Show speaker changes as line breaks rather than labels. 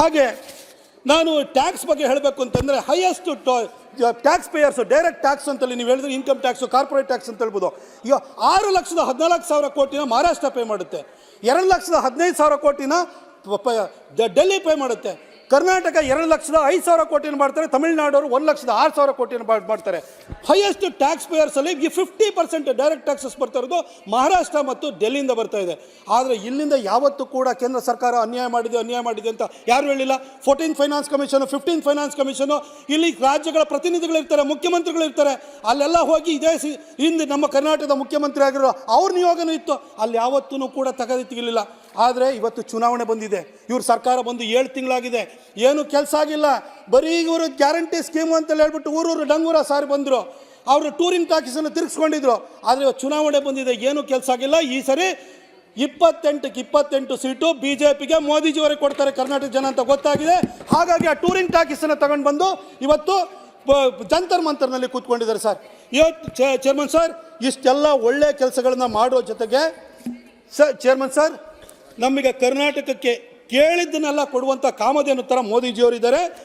ಹಾಗೆ ನಾನು ಟ್ಯಾಕ್ಸ್ ಬಗ್ಗೆ ಹೇಳಬೇಕು ಅಂತಂದರೆ highest tax payers direct tax ಅಂತಲ್ಲಿ ನೀವು ಹೇಳಿದ್ರೆ ಇನ್ಕಮ್ ಟ್ಯಾಕ್ಸು ಕಾರ್ಪೊರೇಟ್ ಟ್ಯಾಕ್ಸ್ ಅಂತ ಹೇಳ್ಬೋದು. ಈಗ ಆರು ಲಕ್ಷದ ಹದಿನಾಲ್ಕು ಸಾವಿರ ಕೋಟಿನ ಮಹಾರಾಷ್ಟ್ರ ಪೇ ಮಾಡುತ್ತೆ. ಎರಡು ಲಕ್ಷದ ಹದಿನೈದು ಸಾವಿರ ಕೋಟಿನ ಡೆಲ್ಲಿ ಪೇ ಮಾಡುತ್ತೆ. ಕರ್ನಾಟಕ ಎರಡು ಲಕ್ಷದ ಐದು ಸಾವಿರ ಕೋಟಿನ ಮಾಡ್ತಾರೆ, ತಮಿಳುನಾಡವರು ಒಂದು ಲಕ್ಷದ ಆರು ಸಾವಿರ ಕೋಟಿನ ಮಾಡ್- ಮಾಡ್ತಾರೆ. ಹೈಯೆಸ್ಟ್ ಟ್ಯಾಕ್ಸ್ ಪೇಯರ್ಸಲ್ಲಿ ಈ ಫಿಫ್ಟಿ ಪರ್ಸೆಂಟ್ ಡೈರೆಕ್ಟ್ ಟ್ಯಾಕ್ಸಸ್ ಬರ್ತಾ ಇರೋದು ಮಹಾರಾಷ್ಟ್ರ ಮತ್ತು ಡೆಲ್ಲಿಯಿಂದ ಬರ್ತಾ ಇದೆ. ಆದರೆ ಇಲ್ಲಿಂದ ಯಾವತ್ತೂ ಕೂಡ ಕೇಂದ್ರ ಸರ್ಕಾರ ಅನ್ಯಾಯ ಮಾಡಿದೆ ಅನ್ಯಾಯ ಮಾಡಿದೆ ಅಂತ ಯಾರು ಹೇಳಿಲ್ಲ? Fourteen finance commission fifteen finance commission ಇಲ್ಲಿ ರಾಜ್ಯಗಳ ಪ್ರತಿನಿಧಿಗಳಿರ್ತಾರೆ, ಮುಖ್ಯಮಂತ್ರಿಗಳಿರ್ತಾರೆ. ಅಲ್ಲೆಲ್ಲ ಹೋಗಿ ಇದೇ ಹಿಂದೆ ನಮ್ಮ ಕರ್ನಾಟಕದ ಮುಖ್ಯಮಂತ್ರಿ ಆಗಿರೋ ಅವ್ರ ನಿಯೋಗನೂ ಇತ್ತು. ಅಲ್ಲಿ ಯಾವತ್ತೂ ಕೂಡ ತೆಗೆದಿತ್ತಿರಲಿಲ್ಲ ಆದರೆ ಇವತ್ತು ಚುನಾವಣೆ ಬಂದಿದೆ. ಇವ್ರ ಸರ್ಕಾರ ಬಂದು ಏಳು ತಿಂಗಳಾಗಿದೆ. ಏನು ಕೆಲಸ ಆಗಿಲ್ಲ. ಬರೀ ಇವರು ಗ್ಯಾರಂಟಿ ಸ್ಕೀಮು ಅಂತೇಳಿ ಹೇಳ್ಬಿಟ್ಟು ಊರೂರು ಡಂಗೂರ ಸಾರಿ ಬಂದರು. ಅವರು ಟೂರಿಂಗ್ ಟಾಕೀಸನ್ನು ತಿರುಗಿಸ್ಕೊಂಡಿದ್ರು. ಆದರೆ ಚುನಾವಣೆ ಬಂದಿದೆ, ಏನು ಕೆಲಸ ಆಗಿಲ್ಲ. ಈ ಸರಿ ಇಪ್ಪತ್ತೆಂಟಕ್ಕೆ ಇಪ್ಪತ್ತೆಂಟು ಸೀಟು ಬಿ ಜೆ ಪಿಗೆ ಮೋದಿಜಿಯವರಿಗೆ ಕೊಡ್ತಾರೆ ಕರ್ನಾಟಕ ಜನ ಅಂತ ಗೊತ್ತಾಗಿದೆ. ಹಾಗಾಗಿ ಆ ಟೂರಿಂಗ್ ಟಾಕೀಸನ್ನು ತಗೊಂಡು ಬಂದು ಇವತ್ತು ಜಂತರ್ ಮಂತರ್ನಲ್ಲಿ ಕೂತ್ಕೊಂಡಿದ್ದಾರೆ ಸರ್. ಇವತ್ತು ಚೇರ್ಮನ್ ಸರ್, ಇಷ್ಟೆಲ್ಲ ಒಳ್ಳೆಯ ಕೆಲಸಗಳನ್ನ ಮಾಡೋ ಜೊತೆಗೆ ಸರ್ ಚೇರ್ಮನ್ ಸರ್ ನಮಗೆ ಕರ್ನಾಟಕಕ್ಕೆ ಕೇಳಿದ್ದನ್ನೆಲ್ಲ ಕೊಡುವಂಥ ಕಾಮಧೇನು ಥರ ಮೋದಿಜಿಯವರಿದ್ದಾರೆ.